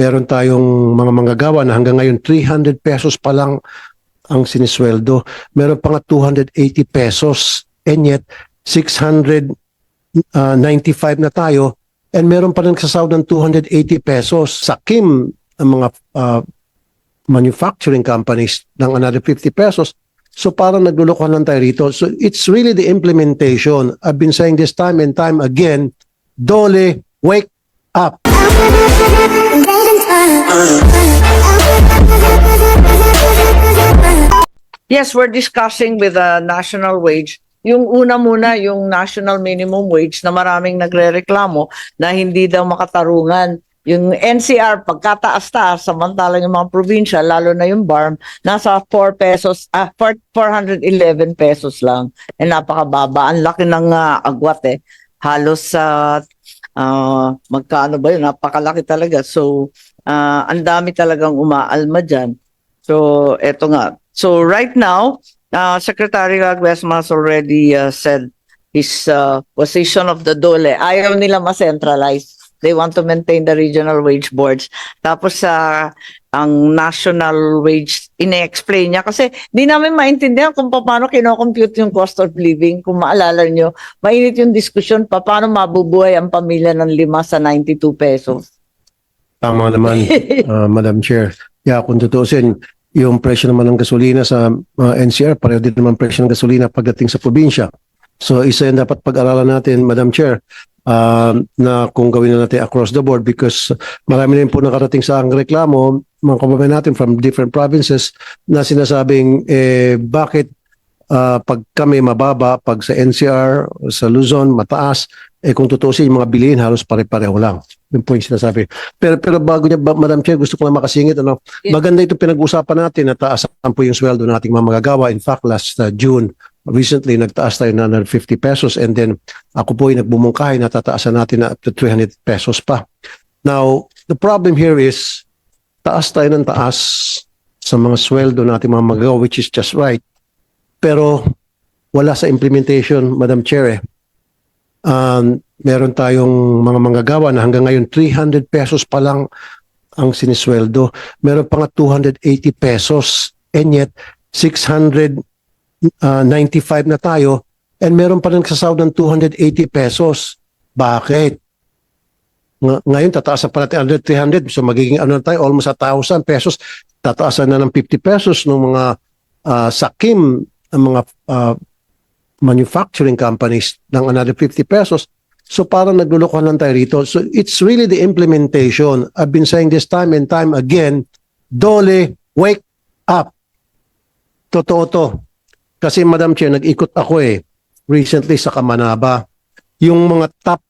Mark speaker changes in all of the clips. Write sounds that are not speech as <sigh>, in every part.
Speaker 1: meron tayong mga manggagawa na hanggang ngayon 300 pesos pa lang ang sinisweldo. Meron pa nga 280 pesos and yet 695 na tayo and meron pa rin nagsasahod ng 280 pesos. Sa Kim, ang mga ah, manufacturing companies ng another 50 pesos. So parang naglulukohan lang tayo rito. So it's really the implementation. I've been saying this time and time again, Dole, wake up.
Speaker 2: Yes, we're discussing with the national wage. Yung una muna, yung national minimum wage na maraming nagrereklamo na hindi daw makatarungan. Yung NCR, pagkataas-taas, samantalang yung mga probinsya, lalo na yung BARM, nasa 4 pesos, ah, 4, 411 pesos lang. Eh, napakababa. Ang laki ng ah, agwat eh. Halos sa, ah, magkano ba yun? Napakalaki talaga. So, ah, ang dami talagang umaalma dyan. So, eto nga. So, right now, uh, Secretary Aguesma has already uh, said his uh, position of the DOLE. Ayaw nila ma-centralize. They want to maintain the regional wage boards. Tapos sa ang national wage, ine-explain niya. Kasi di namin maintindihan kung paano kinocompute yung cost of living. Kung maalala nyo, mainit yung diskusyon pa paano mabubuhay ang pamilya ng lima sa 92 pesos.
Speaker 1: Tama naman, ah, <laughs> Madam Chair. Yeah, kung tutuusin, yung presyo naman ng gasolina sa ah, NCR, pareho din naman presyo ng gasolina pagdating sa probinsya. So isa yan dapat pag-aralan natin, Madam Chair, ah, na kung gawin na natin across the board because marami rin po nakarating sa ang reklamo, mga kababayan natin from different provinces na sinasabing eh, bakit ah, pag kami mababa, pag sa NCR, sa Luzon, mataas, eh kung tutuusin yung mga bilihin, halos pare-pareho lang. Yun po yung sinasabi. Pero, pero bago niya, ba- Madam Chair, gusto ko lang makasingit. Ano,
Speaker 2: Yeah.
Speaker 1: Maganda ito pinag-usapan natin na taasan po yung sweldo ng ating mga magagawa. In fact, last uh, June, recently, nagtaas tayo na 150 pesos and then ako po yung nagbumungkahi na tataasan natin na up to 300 pesos pa. Now, the problem here is, taas tayo ng taas sa mga sweldo ng ating mga magagawa, which is just right. Pero wala sa implementation, Madam Chair. Eh. Um, meron tayong mga manggagawa na hanggang ngayon 300 pesos pa lang ang sinisweldo. Meron pa nga 280 pesos and yet 695 na tayo and meron pa rin nagsasahod ng 280 pesos. Bakit? Ng- ngayon, tataasan pa natin under 300. So magiging ano na tayo, almost 1,000 pesos. Tataasan na ng 50 pesos ng mga ah, sakim, ang mga ah, manufacturing companies ng another 50 pesos. So parang naglulukohan lang tayo rito. So it's really the implementation. I've been saying this time and time again, Dole, wake up. Totoo to. Kasi Madam Chair, nag-ikot ako eh recently sa Kamanaba. Yung mga top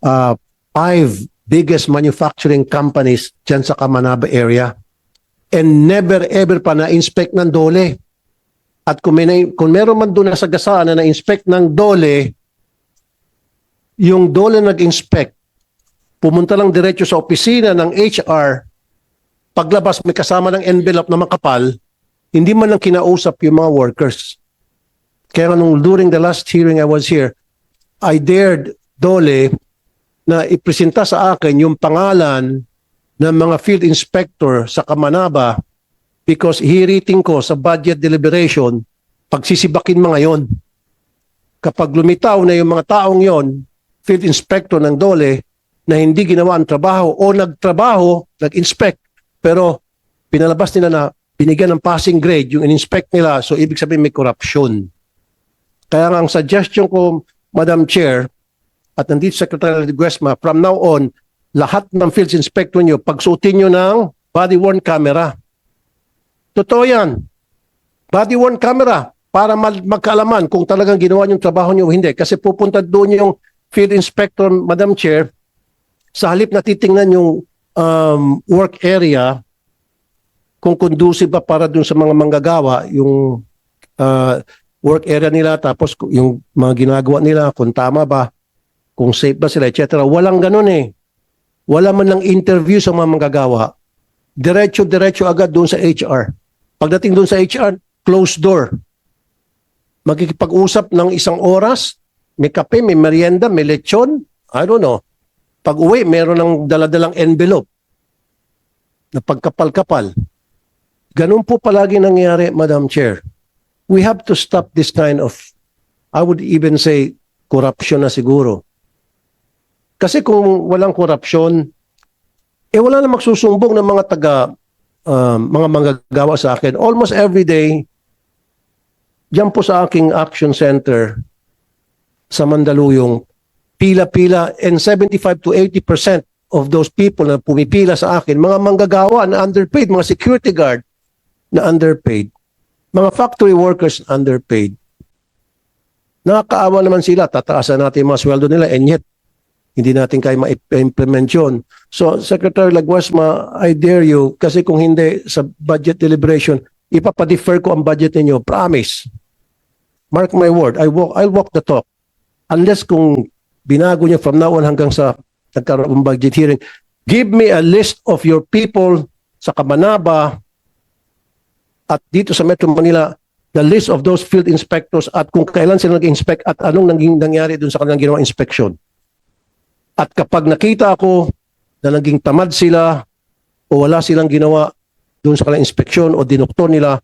Speaker 1: uh, five biggest manufacturing companies dyan sa Kamanaba area and never ever pa na-inspect ng Dole. At kung, may, kung meron man doon sa gasaan na na-inspect ng Dole, yung Dole nag-inspect, pumunta lang diretso sa opisina ng HR, paglabas may kasama ng envelope na makapal, hindi man lang kinausap yung mga workers. Kaya nung during the last hearing I was here, I dared Dole na ipresenta sa akin yung pangalan ng mga field inspector sa Kamanaba because hiriting ko sa budget deliberation, pagsisibakin mga yon. Kapag lumitaw na yung mga taong yon, field inspector ng DOLE, na hindi ginawa ang trabaho o nagtrabaho, nag-inspect, pero pinalabas nila na binigyan ng passing grade yung in-inspect nila, so ibig sabihin may corruption. Kaya nga ang suggestion ko, Madam Chair, at nandito Secretary Guesma, from now on, lahat ng field inspector nyo, pagsuotin nyo ng body-worn camera. Totoo yan. Body-worn camera para mag- magkaalaman kung talagang ginawa yung trabaho nyo o hindi. Kasi pupunta doon yung field inspector, Madam Chair, sa halip na titingnan yung um, work area kung conducive ba para dun sa mga manggagawa yung uh, work area nila tapos yung mga ginagawa nila kung tama ba kung safe ba sila etc. Walang ganun eh. Wala man lang interview sa mga manggagawa. Diretso-diretso agad doon sa HR. Pagdating doon sa HR, closed door. Magkikipag-usap ng isang oras, may kape, may merienda, may lechon, I don't know. Pag uwi, meron ng daladalang envelope. na pagkapal-kapal. Ganun po palagi nangyayari, Madam Chair. We have to stop this kind of, I would even say, corruption na siguro. Kasi kung walang korupsyon, eh wala na magsusumbong ng mga taga, um, mga manggagawa sa akin. Almost every day, diyan po sa aking action center sa Mandaluyong, pila-pila and 75 to 80% of those people na pumipila sa akin, mga manggagawa na underpaid, mga security guard na underpaid, mga factory workers underpaid. Nakakaawa naman sila, tataasan natin yung mga sweldo nila and yet hindi natin kaya ma-implement yun. So, Secretary Laguasma, I dare you, kasi kung hindi sa budget deliberation, ipapadefer ko ang budget ninyo. Promise. Mark my word, I walk, I'll walk the talk. Unless kung binago niyo from now on hanggang sa nagkaroon budget hearing, give me a list of your people sa Kamanaba at dito sa Metro Manila, the list of those field inspectors at kung kailan sila nag-inspect at anong naging nangyari dun sa kanilang ginawa inspection. At kapag nakita ako na naging tamad sila o wala silang ginawa dun sa kanilang inspeksyon o dinoktor nila,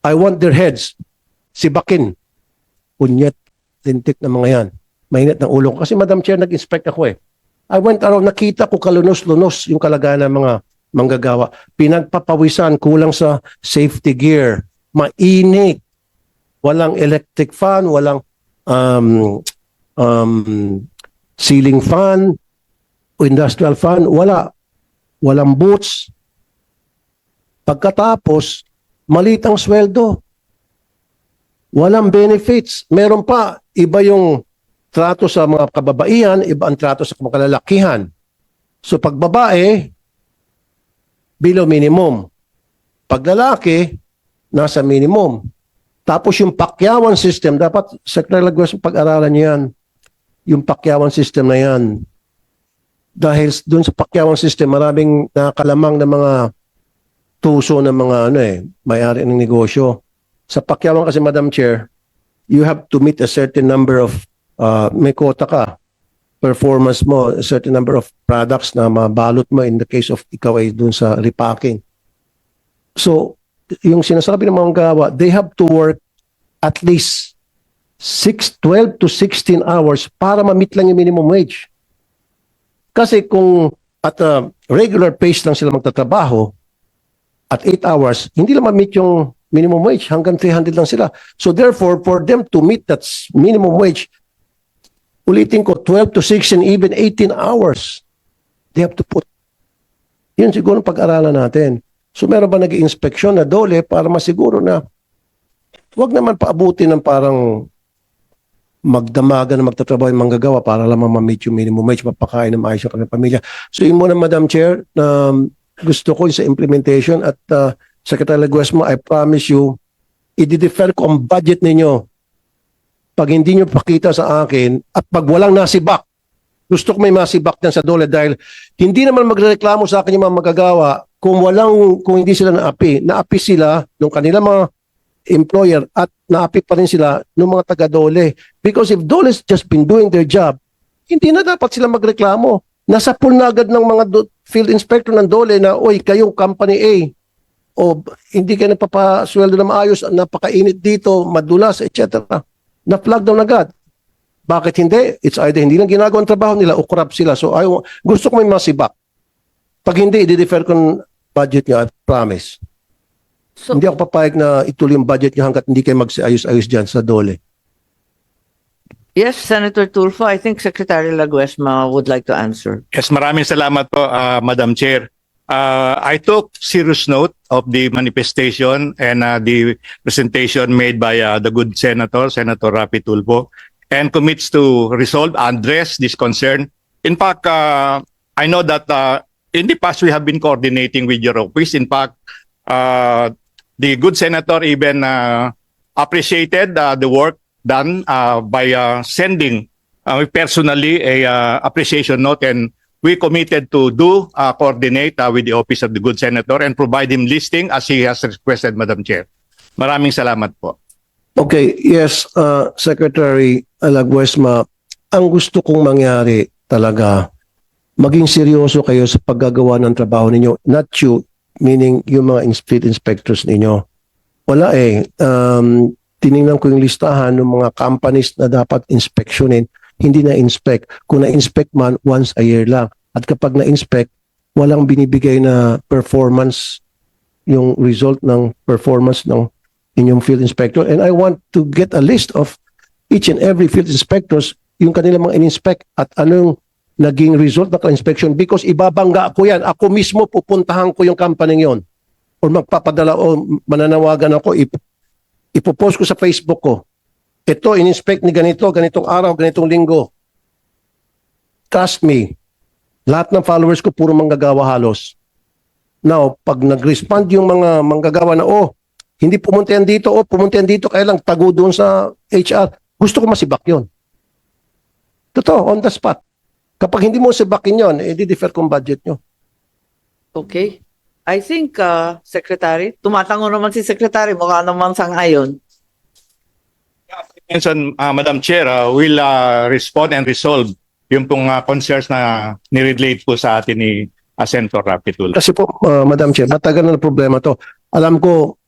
Speaker 1: I want their heads sibakin. Punyet, lintik na mga yan. Mainit ng ulo ko. Kasi Madam Chair, nag-inspect ako eh. I went around, nakita ko kalunos-lunos yung kalagayan ng mga manggagawa. Pinagpapawisan, kulang sa safety gear, mainit, walang electric fan, walang um, um, ceiling fan, industrial fan, wala. Walang boots. Pagkatapos, maliit ang sweldo. Walang benefits. Meron pa, iba yung trato sa mga kababaihan, iba ang trato sa mga kalalakihan. So pag babae, below minimum. Pag lalaki, nasa minimum. Tapos yung pakyawan system, dapat Secretary Lagos, pag-aralan niyo yan. Yung pakyawan system na yan. Dahil dun sa pakyawan system, maraming nakakalamang na mga tuso ng mga ano eh, may-ari ng negosyo. Sa pakyawan kasi, Madam Chair, you have to meet a certain number of, uh, may quota ka, performance mo, a certain number of products na mabalot mo in the case of ikaw ay dun sa repacking. So, yung sinasabi ng mga gawa, they have to work at least 6, 12 to 16 hours para ma-meet lang yung minimum wage. Kasi kung at a regular pace lang sila magtatrabaho, at 8 hours, hindi lang ma-meet yung minimum wage. Hanggang 300 lang sila. So therefore, for them to meet that minimum wage, ulitin ko, 12 to 16, even 18 hours, they have to put. Yun siguro pag-aralan natin. So meron ba nag inspeksyon na dole para masiguro na wag naman paabutin ng parang magdamagan na magtatrabaho yung manggagawa para lamang ma-meet yung minimum wage, mapakain ng maayos yung kanilang pamilya. So yun muna, Madam Chair, na um, gusto ko sa implementation at uh, Secretary Laguesmo, I promise you, i-defer ko ang budget ninyo pag hindi nyo pakita sa akin at pag walang nasibak, gusto ko may masibak dyan sa dole dahil hindi naman magreklamo sa akin yung mga magagawa kung walang, kung hindi sila naapi. Naapi sila nung kanilang mga employer at naapi pa rin sila ng mga taga-dole. Because if dole's just been doing their job, hindi na dapat sila magreklamo. Nasa pool na agad ng mga field inspector ng dole na, oy, kayong company A, o hindi kayo nagpapasweldo na maayos, napakainit dito, madulas, etc. Na-flag down agad. Bakit hindi? It's either hindi lang ginagawa ang trabaho nila o corrupt sila. So I, gusto ko may masibak. Pag hindi, i-defer ko ng budget niya, I promise.
Speaker 2: So,
Speaker 1: hindi ako papayag na ituloy yung budget niyo hanggat hindi kayo mag-ayos-ayos dyan sa dole.
Speaker 2: yes, Senator Tulfo, I think Secretary Laguesma would like to answer.
Speaker 3: Yes, maraming salamat po, uh, Madam Chair. Uh, I took serious note of the manifestation and uh, the presentation made by uh, the good Senator, Senator Rapi Tulfo, and commits to resolve, address this concern. In fact, uh, I know that uh, in the past we have been coordinating with your office. In fact, uh, the good Senator even uh, appreciated uh, the work done uh, by uh, sending uh, personally a uh, appreciation note and we committed to do uh, coordinate uh, with the office of the good senator and provide him listing as he has requested madam chair maraming salamat po
Speaker 1: Okay, yes, uh, Secretary Alaguesma, ang gusto kong mangyari talaga, maging seryoso kayo sa paggagawa ng trabaho ninyo. Not you, meaning yung mga field inspectors ninyo. Wala eh. Um, tiningnan ko yung listahan ng mga companies na dapat inspeksyonin, hindi na-inspect. Kung na-inspect man, once a year lang. At kapag na-inspect, walang binibigay na performance, yung result ng performance ng inyong field inspector. And I want to get a list of each and every field inspectors, yung kanilang mga in-inspect at anong naging result ng inspection because ibabangga ko yan. Ako mismo pupuntahan ko yung company yon or magpapadala o mananawagan ako, ip, ipopost ko sa Facebook ko. Ito, in-inspect ni ganito, ganitong araw, ganitong linggo. Trust me, lahat ng followers ko puro manggagawa halos. Now, pag nag-respond yung mga manggagawa na, oh, hindi pumunta yan dito, oh, pumunta yan dito, kaya lang tago doon sa HR. Gusto ko masibak yon. Totoo, on the spot. Kapag hindi mo sibakin yon, eh, di-defer kong budget nyo.
Speaker 2: Okay. I think, uh, Secretary, tumatango naman si Secretary, mukha naman sang-ayon.
Speaker 3: Mention, uh, Madam Chair, uh, will uh, respond and resolve yung pong uh, concerns na nirelate po sa atin ni uh, Senator Rapitul.
Speaker 1: Kasi po, uh, Madam Chair, matagal na problema to. Alam ko,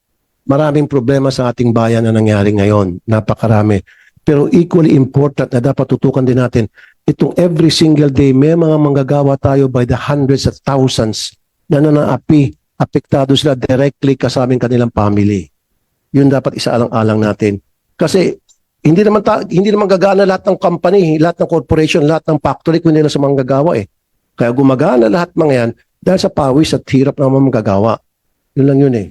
Speaker 1: maraming problema sa ating bayan na nangyari ngayon. Napakarami. Pero equally important na dapat tutukan din natin, itong every single day, may mga manggagawa tayo by the hundreds of thousands na nanaapi, apektado sila directly kasaming kanilang family. Yun dapat isaalang-alang natin. Kasi hindi naman ta- hindi naman gagana lahat ng company, lahat ng corporation, lahat ng factory hindi lang sa manggagawa eh. Kaya gumagana lahat mga yan dahil sa pawis at hirap ng mga manggagawa. Yun lang yun eh.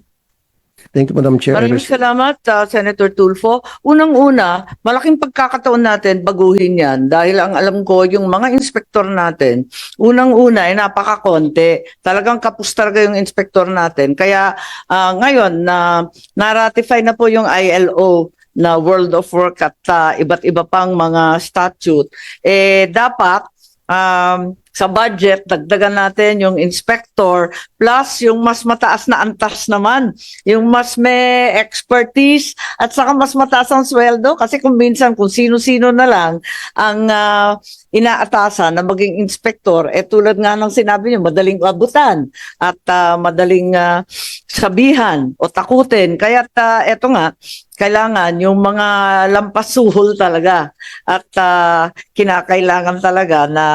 Speaker 1: Thank you, Madam Chair.
Speaker 2: Maraming salamat, uh, Senator Tulfo. Unang-una, malaking pagkakataon natin baguhin yan dahil ang alam ko, yung mga inspektor natin, unang-una ay napakakonti. Talagang kapus talaga yung inspektor natin. Kaya ah, ngayon, na na-ratify na po yung ILO na World of Work at ah, iba't iba pang mga statute, eh dapat um, sa budget, dagdagan natin yung inspector plus yung mas mataas na antas naman yung mas may expertise at saka mas mataas ang sweldo kasi kung minsan kung sino-sino na lang ang ah, inaatasan na maging inspektor eh tulad nga ng sinabi niyo madaling abutan at ah, madaling ah, sabihan o takutin. Kaya eto nga kailangan yung mga lampasuhol talaga at ah, kinakailangan talaga na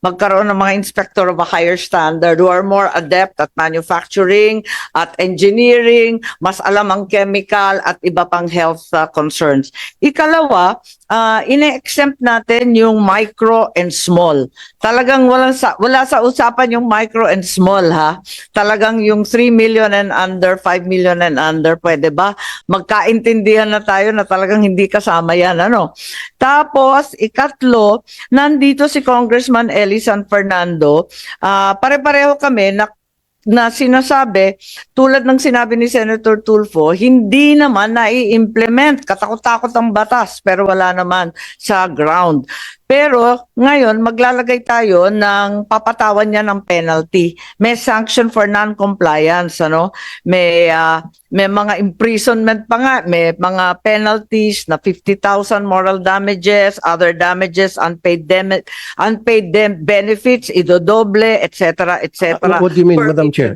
Speaker 2: magkaroon ng mga inspector of a higher standard who are more adept at manufacturing, at engineering, mas alam ang chemical at iba pang health uh, concerns. Ikalawa, uh, ine-exempt natin yung micro and small. Talagang wala sa, wala sa usapan yung micro and small ha. Talagang yung 3 million and under, 5 million and under, pwede ba? Magkaintindihan na tayo na talagang hindi kasama yan. Ano? Tapos, ikatlo, nandito si Congressman Eli San Fernando. Ah, pare-pareho kami na na sinasabi, tulad ng sinabi ni Senator Tulfo, hindi naman nai-implement. Katakot-takot ang batas, pero wala naman sa ground. Pero ngayon, maglalagay tayo ng papatawan niya ng penalty. May sanction for non-compliance, ano? May ah, may mga imprisonment pa nga, may mga penalties na 50,000 moral damages, other damages, unpaid dem- unpaid dem- benefits, idodoble, etc., etc.
Speaker 1: What, what do you mean, Madam Chair?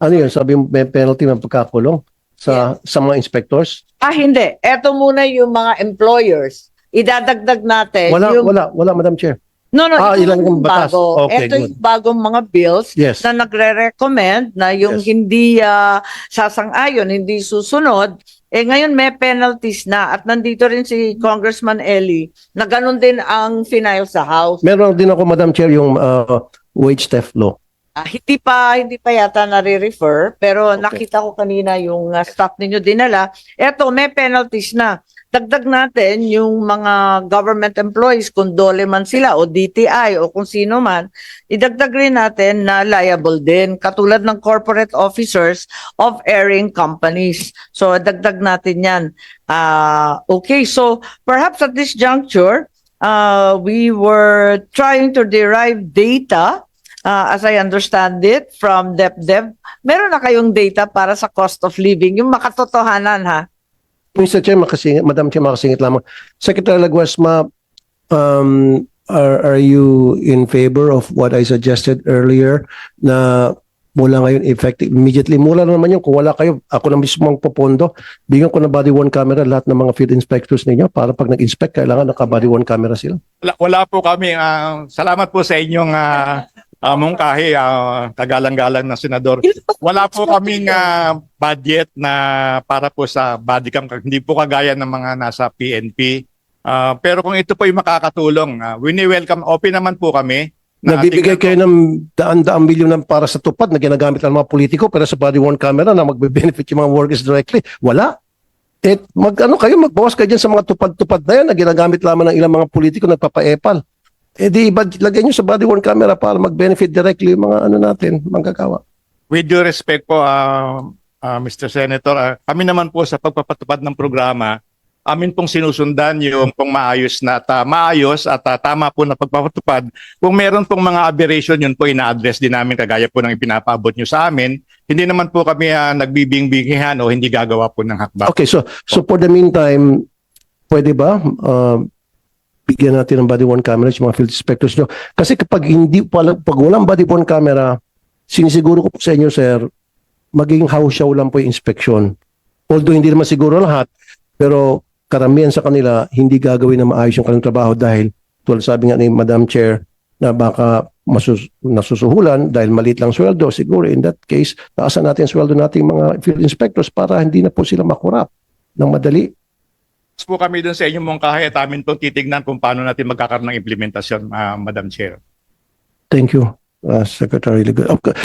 Speaker 1: Ano yun? Sabi mo may penalty ng pagkakulong sa sa mga inspectors?
Speaker 2: Ah, hindi. Ito muna yung mga employers. Idadagdag natin
Speaker 1: Wala,
Speaker 2: yung...
Speaker 1: wala, wala, Madam Chair.
Speaker 2: No, no,
Speaker 1: Ah,
Speaker 2: ito
Speaker 1: ilan
Speaker 2: yung
Speaker 1: batas?
Speaker 2: bago.
Speaker 1: Okay,
Speaker 2: ito
Speaker 1: good.
Speaker 2: yung bagong mga bills
Speaker 1: Yes.
Speaker 2: na nagre-recommend na yung
Speaker 1: Yes.
Speaker 2: hindi ah, sasang-ayon, hindi susunod, eh ngayon may penalties na at nandito rin si Congressman Eli na ganun din ang final sa House.
Speaker 1: Meron din ako, Madam Chair, yung uh, wage theft law.
Speaker 2: Ah, hindi pa hindi pa yata nare-refer pero
Speaker 1: Okay.
Speaker 2: nakita ko kanina yung ah, staff ninyo dinala. Eto may penalties na. Dagdag natin yung mga government employees kung dole man sila o DTI o kung sino man, idagdag rin natin na liable din katulad ng corporate officers of airing companies. So dagdag natin 'yan. Ah, okay, so perhaps at this juncture, uh, we were trying to derive data uh, as I understand it, from DepDev, meron na kayong data para sa cost of living, yung makatotohanan ha.
Speaker 1: Mr. Chair, makasingit, Madam Chair, makasingit lamang. Secretary Laguasma, um, are, are you in favor of what I suggested earlier na mula ngayon effective immediately mula na naman yun kung wala kayo ako na mismo ang popondo bigyan ko na body worn camera lahat ng mga field inspectors ninyo para pag nag-inspect kailangan naka body worn camera sila
Speaker 3: Wala, wala po kami. ah, salamat po sa inyong uh, mungkahi, ah, kagalang-galang na senador. Wala po kaming ah, budget na para po sa body cam. Hindi po kagaya ng mga nasa PNP. Ah, pero kung ito po yung makakatulong, uh, wini-welcome, open naman po kami. na
Speaker 1: Nagbibigay
Speaker 3: tingnan
Speaker 1: kayo ng daan-daang milyon ng para sa tupad na ginagamit ng mga politiko pero sa body worn camera na magbe-benefit yung mga workers directly. Wala. Eh, mag, ano kayo, magbawas kayo dyan sa mga tupad-tupad na yan na ginagamit lamang ng ilang mga politiko nagpapaepal. Eh di, iba, lagyan nyo sa body worn camera para mag-benefit directly yung mga ano natin, manggagawa.
Speaker 3: With due respect po, ah, ah, Mr. Senator, ah, kami naman po sa pagpapatupad ng programa, amin pong sinusundan yung pong maayos na at ah, maayos at ah, tama po na pagpapatupad. Kung meron pong mga aberration, yun po ina-address din namin kagaya po ng ipinapaabot nyo sa amin. Hindi naman po kami uh, nagbibingbingihan o hindi gagawa po ng hakbang.
Speaker 1: Okay, so so for the meantime, pwede ba uh, bigyan natin ng body worn camera sa mga field inspectors nyo? Kasi kapag hindi pag walang body worn camera, sinisiguro ko po sa inyo, sir, magiging house show lang po yung inspection. Although hindi naman siguro lahat, pero karamihan sa kanila hindi gagawin na maayos yung kanilang trabaho dahil tulad sabi nga ni Madam Chair na baka masus nasusuhulan dahil maliit lang sweldo, siguro in that case, taasan natin sweldo nating mga field inspectors para hindi na po sila makurap ng madali.
Speaker 3: Po kami dun sa inyong mungkahi at amin pong titignan kung paano natin magkakaroon ng implementasyon, ah, Madam Chair.
Speaker 1: Thank you, uh, Secretary Ligo. Okay.